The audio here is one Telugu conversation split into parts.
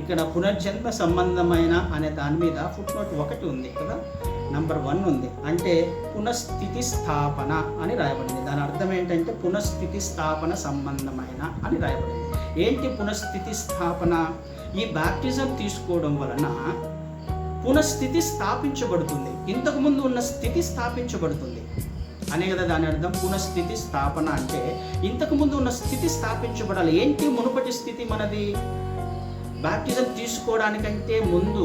ఇక్కడ పునర్జన్మ సంబంధమైన అనే దాని మీద ఫుట్ నోట్ ఒకటి ఉంది కదా? నంబర్ వన్ ఉంది. అంటే పునఃస్థితి స్థాపన అని రాయబడింది. దాని అర్థం ఏంటంటే పునఃస్థితి స్థాపన సంబంధమైన అని రాయబడింది. ఏంటి పునఃస్థితి స్థాపన? ఈ బ్యాప్టిజం తీసుకోవడం వలన పునఃస్థితి స్థాపించబడుతుంది. ఇంతకు ముందు ఉన్న స్థితి స్థాపించబడుతుంది. అనే కదా దాని అర్థం? పునఃస్థితి స్థాపన అంటే ఇంతకు ముందు ఉన్న స్థితి స్థాపించబడాలి. ఏంటి మునుపటి స్థితి మనది? బ్యాప్టిజం తీసుకోవడానికంటే ముందు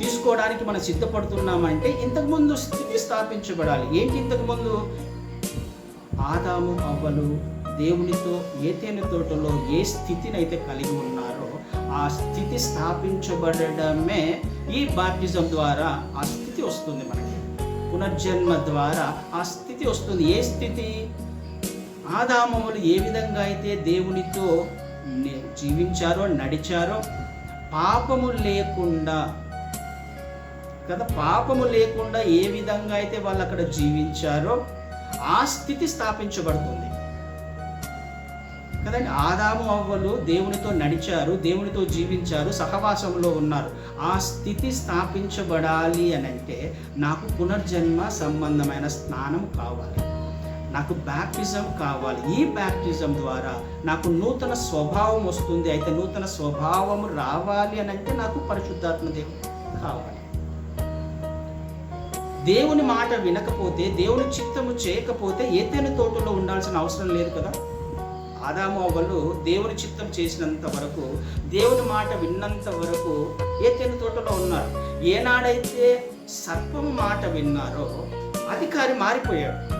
తీసుకోవడానికి మనం సిద్ధపడుతున్నామంటే ఇంతకుముందు స్థితి స్థాపించబడాలి. ఏంటి ఇంతకుముందు? ఆదాము అవ్వలు దేవునితో ఏతేని తోటలో ఏ స్థితిని అయితే కలిగి ఉన్నారో ఆ స్థితి స్థాపించబడమే ఈ బాప్టిజం ద్వారా ఆ స్థితి వస్తుంది మనకి. పునర్జన్మ ద్వారా ఆ స్థితి వస్తుంది. ఏ స్థితి? ఆదామములు ఏ విధంగా అయితే దేవునితో జీవించారో నడిచారో పాపము లేకుండా కదా పాపము లేకుండా ఏ విధంగా అయితే వాళ్ళు అక్కడ జీవించారో ఆ స్థితి స్థాపించబడుతుంది. కదండి ఆదాము అవ్వలు దేవునితో నడిచారు దేవునితో జీవించారు సహవాసంలో ఉన్నారు. ఆ స్థితి స్థాపించబడాలి అని అంటే నాకు పునర్జన్మ సంబంధమైన స్నానం కావాలి. నాకు బ్యాప్టిజం కావాలి. ఈ బ్యాప్టిజం ద్వారా నాకు నూతన స్వభావం వస్తుంది. అయితే నూతన స్వభావం రావాలి అని అంటే నాకు పరిశుద్ధాత్మ దేవుడు కావాలి. దేవుని మాట వినకపోతే దేవుని చిత్తము చేయకపోతే ఏతేని తోటలో ఉండాల్సిన అవసరం లేదు కదా? ఆదాము అవ్వలు దేవుని చిత్తం చేసినంత వరకు దేవుని మాట విన్నంత వరకు ఏతేని తోటలో ఉన్నారు. ఏనాడైతే సర్పము మాట విన్నారో అధికారి మారిపోయాడు.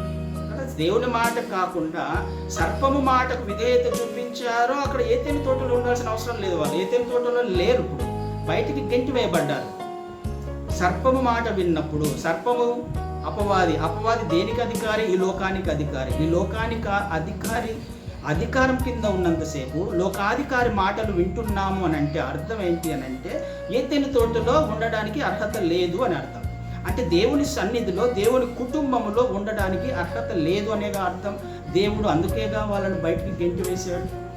దేవుని మాట కాకుండా సర్పము మాటకు విధేయత చూపించారో అక్కడ ఏతేమి తోటలో ఉండాల్సిన అవసరం లేదు వాళ్ళు. ఏతేమి తోటలో లేరు ఇప్పుడు. బయటికి గెంటి వేయబడ్డారు. సర్పము మాట విన్నప్పుడు సర్పము అపవాది అపవాది దేనికి అధికారి? ఈ లోకానికి అధికారి. ఈ లోకానికి అధికారి అధికారం కింద ఉన్నంతసేపు లోకాధికారి మాటలు వింటున్నాము అని అంటే అర్థం ఏంటి అని అంటే ఏతైన తోటలో ఉండడానికి అర్హత లేదు అని అర్థం. అంటే దేవుని సన్నిధిలో దేవుని కుటుంబంలో ఉండడానికి అర్హత లేదు అనేగా అర్థం. దేవుడు అందుకేగా వాళ్ళని బయటికి గెంటి వేశాడు.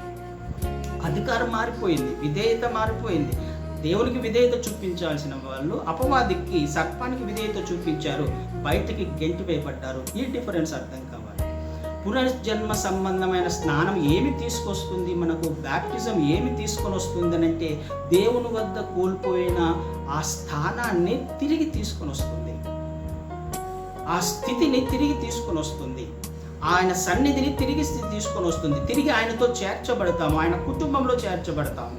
అధికారం మారిపోయింది విధేయత మారిపోయింది. దేవునికి విధేయత చూపించాల్సిన వాళ్ళు అపవాదికి సర్పానికి విధేయత చూపించారు. బయటికి గెంటి వేయబడ్డారు. ఈ డిఫరెన్స్ అర్థం కావాలి. పునర్జన్మ సంబంధమైన స్నానం ఏమి తీసుకొస్తుంది? మనకు బ్యాప్టిజం ఏమి తీసుకొని వస్తుంది అని అంటే దేవుని వద్ద కోల్పోయిన ఆ స్థానాన్ని తిరిగి తీసుకొని వస్తుంది ఆ స్థితిని తిరిగి తీసుకొని వస్తుంది ఆయన సన్నిధిని తిరిగి స్థితి తీసుకొని వస్తుంది తిరిగి ఆయనతో చేర్చబడతాము. ఆయన కుటుంబంలో చేర్చబడతాము.